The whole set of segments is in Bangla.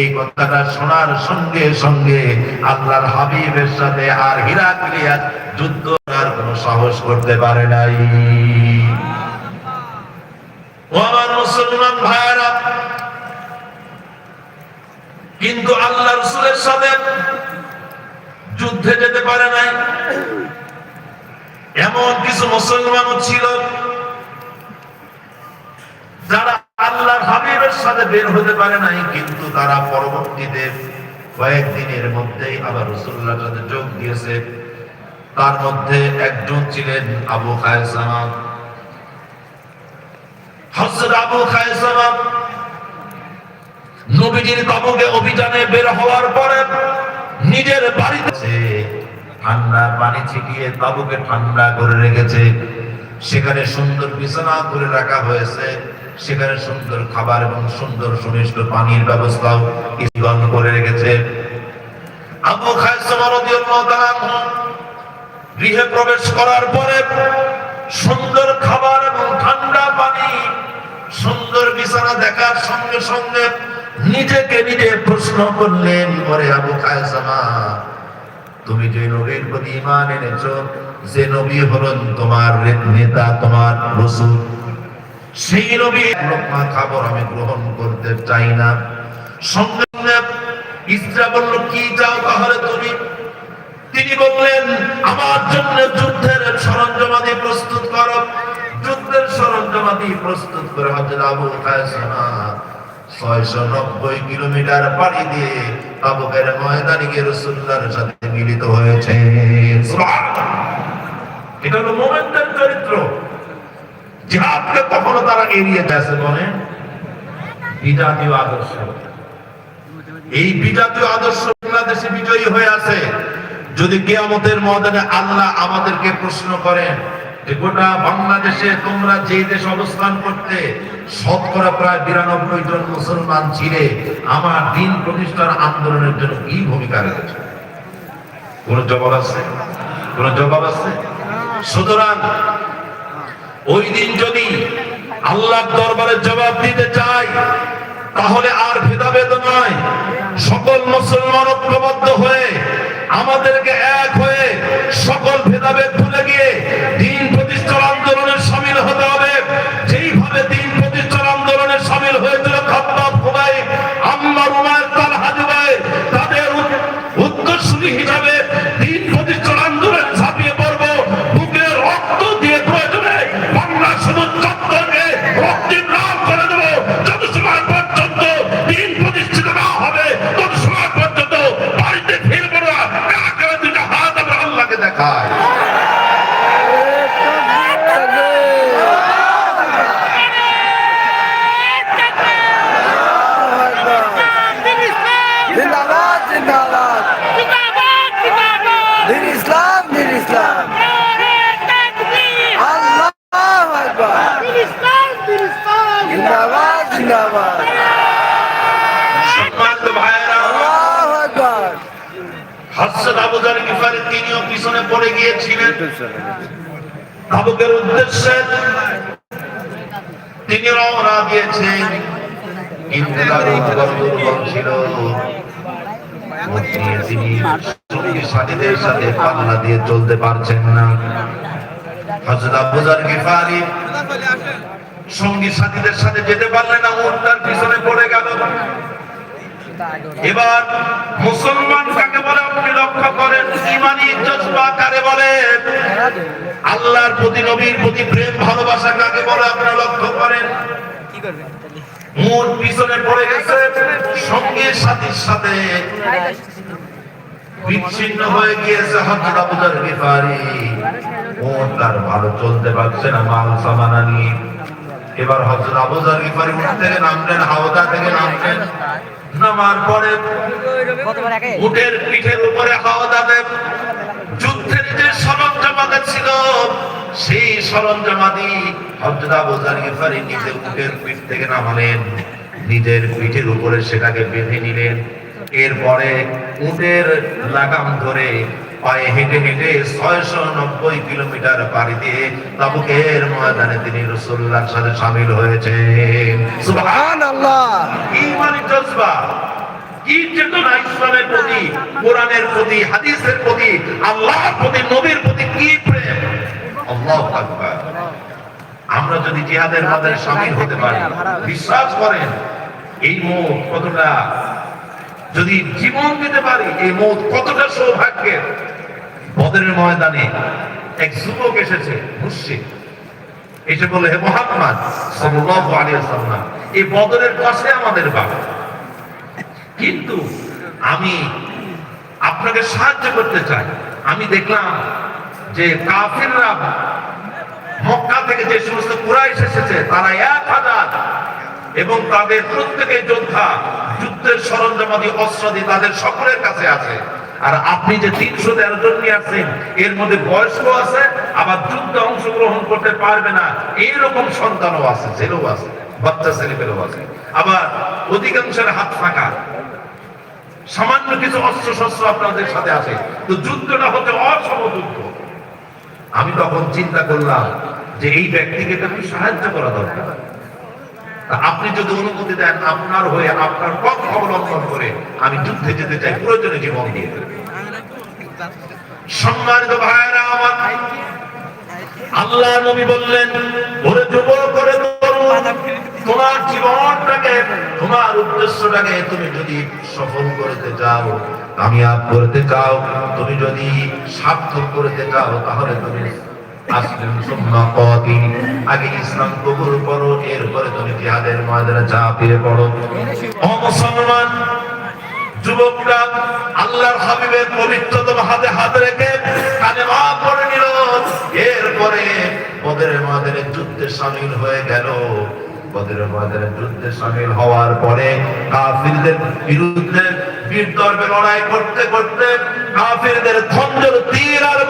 এই কথাটা শোনার সঙ্গে সঙ্গে আল্লাহর হাবিবের সাথে আর হিরাক্লিয়াস যুদ্ধ করার কোনো সাহস করতে পারে নাই। মুসলমান ভাইয়েরা, কিন্তু আল্লাহ রসুলের সাথে যুদ্ধে যেতে পারে নাই। এমন কিছু মুসলমানও ছিল যারা আল্লাহর হাবিবের সাথে বের হতে পারে নাই, কিন্তু তারা পরবর্তীতে কয়েকদিনের মধ্যেই আবার রসুল্লাহর সাথে যোগ দিয়েছে। তার মধ্যে একজন ছিলেন আবু খায়সামা। হযরত আবু নবীজির অভিযানে বের হওয়ার পরে নিজের বাড়িতে ঠান্ডা পানি ছিটিয়ে ঠান্ডা করে রেখেছে। সেখানে সুন্দর বিছানা করে রাখা হয়েছে। সেখানে সুন্দর খাবার এবং সুন্দর সুনিষ্ট পানির ব্যবস্থাও ইসলাম করে রেখেছে। আবু গৃহে প্রবেশ করার পরে সুন্দর খাবার এবং ঠান্ডা পানি, সুন্দর বিছানা দেখার সঙ্গে সঙ্গে নিজেকে নিজে প্রশ্ন করলেন পরে আবু তুমি যে নবীর প্রতি ইমান এনেছো যে নবী হলেন তোমার নেতা, তোমার রসুল। সেই নবী লোকমা খাবার আমি গ্রহণ করতে চাই না। সঙ্গে ইসরা বলল, কি চাও তাহলে তুমি? তিনি বললেন, আমার জন্য যুদ্ধের সরঞ্জামাদি প্রস্তুত যুদ্ধের সরঞ্জামাদি প্রস্তুত করে আবু ছয়শো নব্বই কিলোমিটার পাড়ি দিয়ে তাবুকের ময়দানে গিয়ে রসুল্লাহর সাথে মিলিত হয়েছে। এটা হলো মোমেন্টের চরিত্র। জিহাদকে কখনো তারা এড়িয়ে গেছে বলে বিজাতীয় আদর্শ। এই বিজাতীয় আদর্শ বাংলাদেশে বিজয়ী হয়ে আছে। যদি কেয়ামতের ময়দানে আল্লাহ আমাদেরকে প্রশ্ন করেন যে গোটা বাংলাদেশে তোমরা যে দেশ অবস্থান করতে, শতকরা প্রায় বিরানব্বই জন মুসলমান ছিলে, আমার দিন প্রতিষ্ঠার আন্দোলনের জন্য কি ভূমিকা রেখেছে কোন জবাব আছে? কোন জবাব আছে? সুতরাং ওই দিন যদি আল্লাহর দরবারে জবাব দিতে চাই তাহলে আর ভেদাভেদ নয়। সকল মুসলমান ঐক্যবদ্ধ হয়ে, আমাদেরকে এক হয়ে সকল ভেদাভেদ ভুলে গিয়ে দিন প্রতিষ্ঠার আন্দোলনের সামিল হতে হবে। যেইভাবে দিন প্রতিষ্ঠার আন্দোলনে সামিল হয়েছিল খাব্বাব খুবাই আম্মার উমায়ের তালহা জুবায়ের তাদের উত্তরসূরি হিসাবে দিন পড়ে গিয়েছিলেন। তাবুকের উদ্দেশ্যে তিনি রওনা দিয়েছেন। কিন্তু তার অন্তর ছিল। তিনি সঙ্গী সাথীদের সাথে পাল্লা দিয়ে চলতে পারছেন না। হযরত আবু জার গিফারি সঙ্গী সাথীদের সাথে যেতে পারলেন না উট তার পিছনে পড়ে গেল। এবার মুসলমান কাকে বলে আপনি লক্ষ্য করেন ইমানি জজবা কারে বলে? আল্লাহর প্রতি নবীর প্রতি প্রেম ভালোবাসা কাকে বলে? আপনারা লক্ষ্য করেন। মূল পিছনে পড়ে গেছে সঙ্গে সাথীর সাথে বিচ্ছিন্ন হয়ে গিয়েছে হযরত আবু যর গিফারি। উট তার ভালো চলতে পারছে না মাল সামানা নিয়ে। এবার হযরত আবু গিফারি উঠ থেকে নামলেন হাওদা থেকে নামলেন। নামার পরে উটের পিঠের উপরে হাওয়া দাবে যুদ্ধের যে সরঞ্জামাতে ছিল সেই সরঞ্জামাদি হযরত আবু যর গিফারি নিজে উটের পিঠ থেকে নামালেন। নিজের পিঠের উপরে সেটাকে বেঁধে নিলেন। এরপরে উটের লাগাম ধরে পায়ে হেঁটে হেঁটে ছয়শো নব্বই কিলোমিটার পাড়ি দিয়ে তাবুকের ময়দানে তিনি রসুল্লাহর সাথে সামিল হয়েছেন। সুবহান আল্লাহ কি আমরা যদি জিহাদের সামিল হতে পারি, বিশ্বাস করেন, এই মত কতটা, যদি জীবন দিতে পারি, এই মত কতটা সৌভাগ্যের? বদরের ময়দানে এক যুবক এসেছে মুর্শিদ এসে বলে হে মোহাম্মদ, সাল্লাল্লাহু আলাইহি ওয়াসাল্লাম, এই বদরের পাশে আমাদের বাবা কিন্তু আমি আপনাকে সাহায্য করতে চাই। আমি দেখলাম যে কাফিররা মক্কা থেকে যে সমস্ত কুরাইশ এসেছে, তারা এক হাজার এবং তাদের প্রত্যেকের যোদ্ধা, যুদ্ধের সরঞ্জামাদি, অস্ত্রাদি তাদের সকলের কাছে আছে। আর আপনি যে তিনশো তেরো জন নিয়ে আসছেন, এর মধ্যে বয়স্ক আছে, আবার যুদ্ধে অংশগ্রহণ করতে পারবে না, এইরকম সন্তানও আছে, ছেলেও আছে, বাচ্চা ছেলে পেলেও আছে। আবার অধিকাংশের হাত ফাঁকা। সামান্য কিছু অস্ত্র শস্ত্র আপনাদের সাথে আছে। তো যুদ্ধটা হতে অসম যুদ্ধ আমি তখন চিন্তা করলাম যে এই ব্যক্তিকে তো একটু সাহায্য করা দরকার। আপনি যদি অনুমতি দেন আপনার হয়ে আপনার পথ অবলম্বন করে আমি যুদ্ধে যেতে চাই, প্রয়োজনে জীবন দিয়ে সম্মানিত ভাইরা আমার আল্লাহ নবী বললেন, ওরে যুবক করে তোমার জীবনটাকে, তোমার উদ্দেশ্যটাকে তুমি যদি সফল করতে চাও, কামিয়াব করতে চাও, তুমি যদি সার্থক করতে চাও, তাহলে তুমি এরপরে ওদের যুদ্ধে সামিল হয়ে গেল। যুদ্ধে সামিল হওয়ার পরে কাফিরদের বিরুদ্ধে বীর দর্বে লড়াই করতে করতে কাফিরদের খঞ্জর তীর আর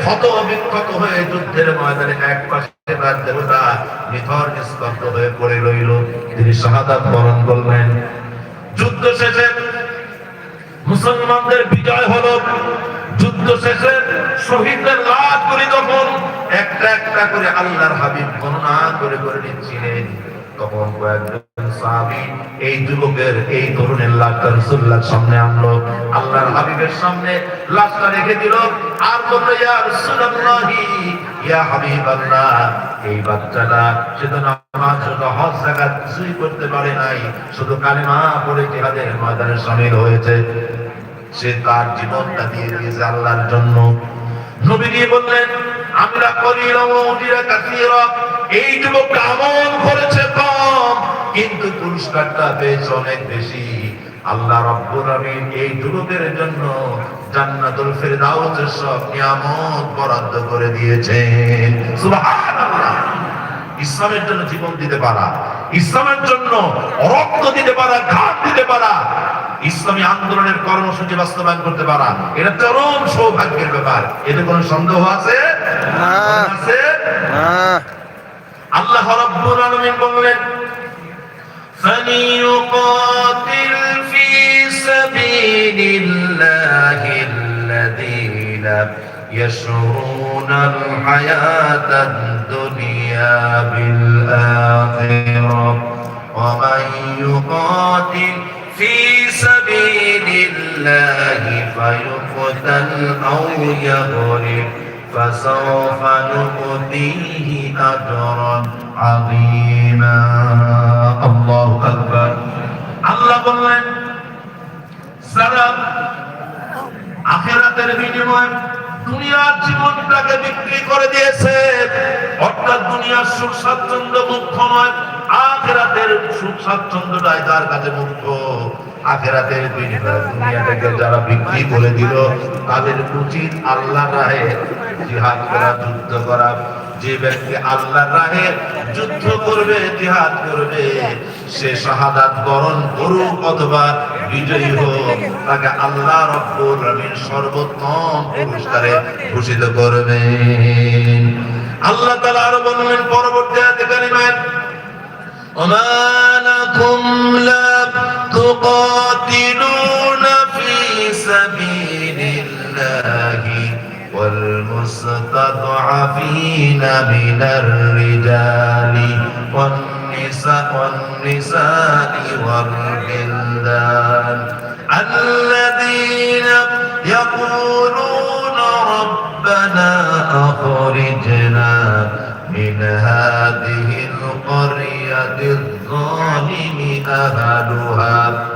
ক্ষত বিক্ষত হয়ে যুদ্ধের ময়দানে এক পাশে তার দেবতা নিথর নিস্তব্ধ হয়ে পড়ে রইল। তিনি শাহাদাত বরণ করলেন। যুদ্ধ শেষে মুসলমানদের বিজয় হলো। যুদ্ধ শেষে শহীদদের লাশ করে যখন একটা একটা করে আল্লাহর হাবিব গণনা করে করে নিচ্ছিলেন কয়েকজন সাহাবী, এই যুবকের, এই তরুণের সামনে আনলো। আল্লাহর হাবিবের সামনে লাশটা রেখে দিল। আর বলল, ইয়া রাসূলুল্লাহি, ইয়া এই বাচ্চাটা সে নামাজ রোজা হজ জাকাত কিছুই করতে পারে নাই, শুধু কালেমা পড়ে জিহাদের ময়দানে শামিল হয়েছে। সে তার জীবনটা দিয়ে দিয়েছে আল্লাহর জন্য। নবী গিয়ে বললেন, আমরা করিলাম উজিরা কাসীরা। এই যুবকটা আমল করেছে পুরস্কারটা পেয়েছে অনেক বেশি। আল্লাহ রাব্বুল আমিন এই যুবকের জন্য জান্নাতুল ফেরদাউসের সব নিয়ামত বরাদ্দ করে দিয়েছেন। সুবহানাল্লাহ। ইসলামের জন্য জীবন দিতে পারা ইসলামের জন্য রক্ত দিতে পারা ঘাট দিতে পারা ইসলামী আন্দোলনের কর্মসূচি বাস্তবায়ন করতে পারা এটা চরম সৌভাগ্যের ব্যাপার। এতে কোনো সন্দেহ আছে? আছে? আল্লাহ রাব্বুল আলামিন বললেন فليقاتل في سبيل الله الذين يشرون الحياة الدنيا بالآخرة. ومن يقاتل في سبيل الله فيقتل أو يغلب فسوف نؤتيه أجرا عظيما الله أكبر আল্লাহ বললেন যারা আখেরাতের বিনিময়ে দুনিয়ার জীবনটাকে বিক্রি করে দিয়েছে অর্থাৎ দুনিয়ার সুখ স্বাচ্ছন্দ্য মুখ্য নয় আখেরাতের সুখ স্বাচ্ছন্দ্যটাই তার কাছে মুখ্য আখেরাতের দুনিয়াটাকে যারা বিক্রি করে দিল, তাদের উচিত আল্লাহ রাহে জিহাদ করা, যুদ্ধ করা। যে ব্যক্তি আল্লাহ রাহে যুদ্ধ করবে, জিহাদ করবে, সে শাহাদাত বরণ করুক অথবা বিজয়ী হোক, তাকে আল্লাহ রব্বুল সর্বোত্তম পুরস্কারে ভূষিত আল্লাহ আরও বলবেন পরবর্তী আয়াতে কারিমায়, ওমা تقاتلون في سبيل الله والمستضعفين من الرجال والنساء والنساء والبلدان الذين يقولون ربنا أخرجنا من هذه القرية الظالم أهلها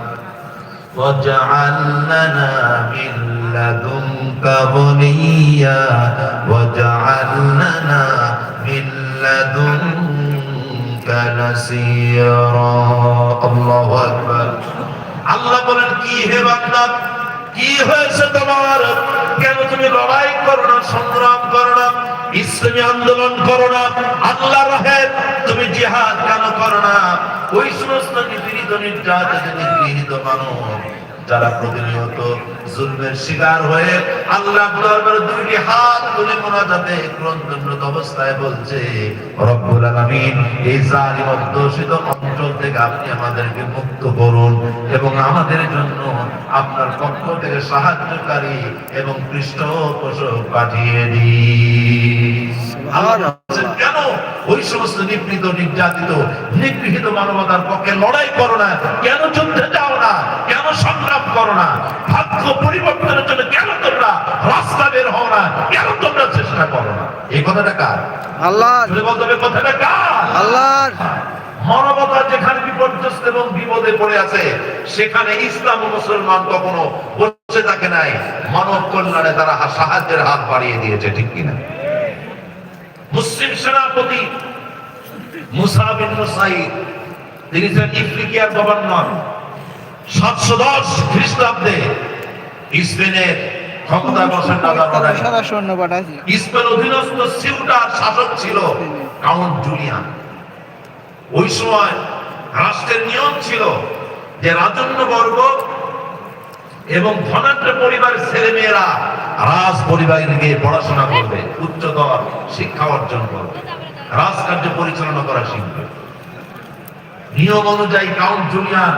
واجعل لنا من لدنك وليا واجعل لنا من لدنك نصيرا الله أكبر আল্লাহ বলেন কি হে বান্দা কি হয়েছে তোমার কেন তুমি লড়াই করো না সংগ্রাম করো না ইসলামী আন্দোলন করো না আল্লাহ রহে তুমি জিহাদ কেন করো না ওই সমস্ত নিপীড়িত নির্যাতিত নিগৃহীত মানব যারা প্রতিনিয়ত জুলমের শিকার হয়ে আল্লাহ দরবারে দুইটি হাত তুলে মোনাজাতে ক্রন্দনত অবস্থায় বলছে রব্বুল আলামিন এই জালিম অধ্যুষিত অঞ্চল থেকে আপনি আমাদেরকে মুক্ত করুন এবং আমাদের জন্য আপনার পক্ষ থেকে সাহায্যকারী এবং পৃষ্ঠপোষক পাঠিয়ে দিন। আল্লাহ ওই সমস্ত নিপীড়িত নির্যাতিত নিগৃহীত মানবতার পক্ষে লড়াই করো না। কেন যুদ্ধে যাও না? কেন সংগ্রাম করো না? ভাগ্য পরিবর্তনের জন্য কেন তোমরা রাস্তা বের হও না? কেন তোমরা চেষ্টা করো না? এই কথাটা কার? আল্লাহ। বলতে হবে কথাটা কার? আল্লাহর মানবতা যেখানে বিপর্যস্ত এবং বিপদে পড়ে আছে সেখানে ইসলাম মুসলমান কখনো বসে থাকে নাই। মানব কল্যাণে তারা সাহায্যের হাত বাড়িয়ে দিয়েছে ঠিক কিনা? সেনাপতি তিনি ছিলেন ইফ্রিকিয়ার গভর্নর। সাতশো দশ খ্রিস্টাব্দে স্পেনের ক্ষমতা বসেন রাজার অর্ডারে সাদা স্পেন অধীনস্থ সিউটার শাসক ছিল কাউন্ট জুলিয়ান। ওই সময় রাষ্ট্রের নিয়ম ছিল যে রাজন্য বর্গ এবং ধনাঢ্য পরিবারের ছেলে মেয়েরা রাজ পরিবারে গিয়ে পড়াশোনা করবে উচ্চতর শিক্ষা অর্জন করবে রাজকার্য পরিচালনা করা শিখবে। নিয়ম অনুযায়ী কাউন্ট জুলিয়ান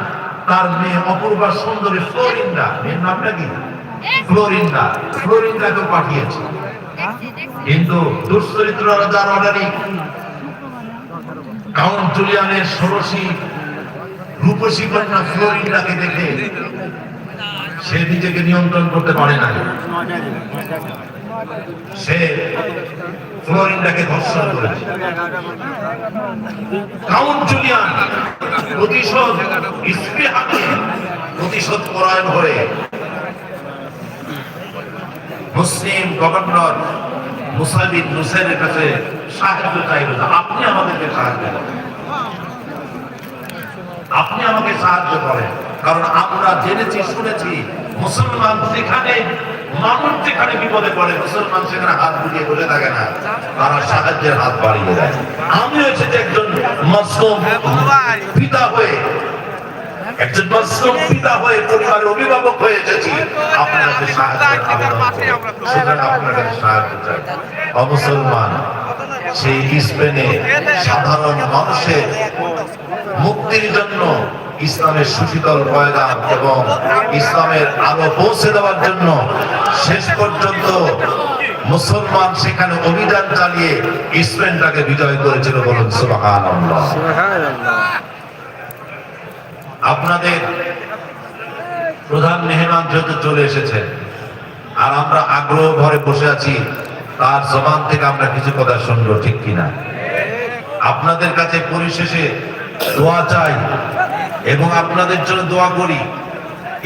তার মেয়ে অপূর্বা সুন্দরী ফ্লোরিন্দা মেয়ের নামটা কি? ফ্লোরিন্দা ফ্লোরিন্দাকে পাঠিয়েছে। কিন্তু দুশ্চরিত্র রাজার অর্ডারি কাউন্ট জুলিয়ানের ষোড়শী রূপসী কন্যা ফ্লোরিন্দাকে দেখে সে নিজেকে নিয়ন্ত্রণ করতে পারে না সে ফ্লোরিন্দাকে ধর্ষণ করেছে। কাউন্ট জুলিয়ান প্রতিশোধ স্পৃহাকে প্রতিশোধ পরায়ণ হয়ে মুসলিম গভর্নর মুসাবিন নুসেনের কাছে সাহায্য চাইল আপনি আমাদেরকে সাহায্য করেন। আপনি আমাকে সাহায্য করেন। কারণ আমরা জেনেছি, শুনেছি, মুসলমান মানুষ যেখানে বিপদে পড়ে, মুসলমান সেখানে হাত বসে থাকে না। তারা সাহায্যের হাত বাড়িয়ে দেয়। আমি একজন হয়ে, একজন পিতা হয়ে অভিভাবক হয়ে সাহায্য অমুসলমান সেই স্পেনে সাধারণ মানুষের মুক্তির জন্য ইসলামের সুশীতল পয়গাম এবং ইসলামের আলো পৌঁছে দেওয়ার জন্য শেষ পর্যন্ত মুসলমান সেখানে অভিযান চালিয়ে স্পেনটাকে বিজয় করেছিল বলুন সুবহানাল্লাহ। আপনাদের প্রধান মেহমান যেহেতু চলে এসেছেন, আর আমরা আগ্রহ ভরে বসে আছি তার জবান থেকে আমরা কিছু কথা শুনব, ঠিক কিনা? আপনাদের কাছে পরিশেষে দোয়া চাই এবং আপনাদের জন্য দোয়া করি।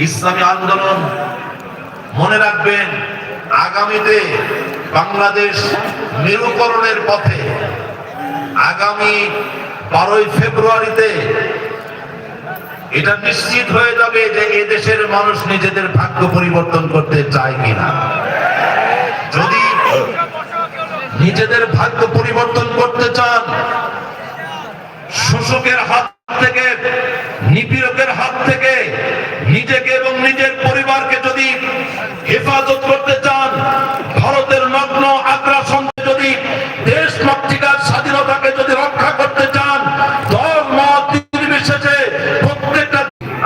ইসলামী আন্দোলন মনে রাখবেন, আগামীতে বাংলাদেশ মেরুকরণের পথে, আগামী বারোই ফেব্রুয়ারিতে এটা নিশ্চিত হয়ে যাবে যে এ দেশের মানুষ নিজেদের ভাগ্য পরিবর্তন করতে চায় কিনা। নিজেদের ভাগ্য পরিবর্তন করতে চান। শোষকের হাত থেকে, নিপীড়কের হাত থেকে নিজেকে এবং নিজের পরিবারকে যদি হেফাজত করতে চান, ভারতের নগ্ন আগ্রাসন যদি দেশ মাতৃকার স্বাধীনতাকে যদি রক্ষা করতে চান, দল, মত, নির্বিশেষে প্রত্যেকটা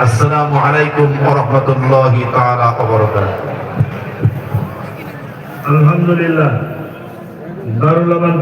আসসালামু আলাইকুম ওয়া রাহমাতুল্লাহি তাআলা ওয়া বারাকাতুহু। আলহামদুলিল্লাহ। দারুল আমান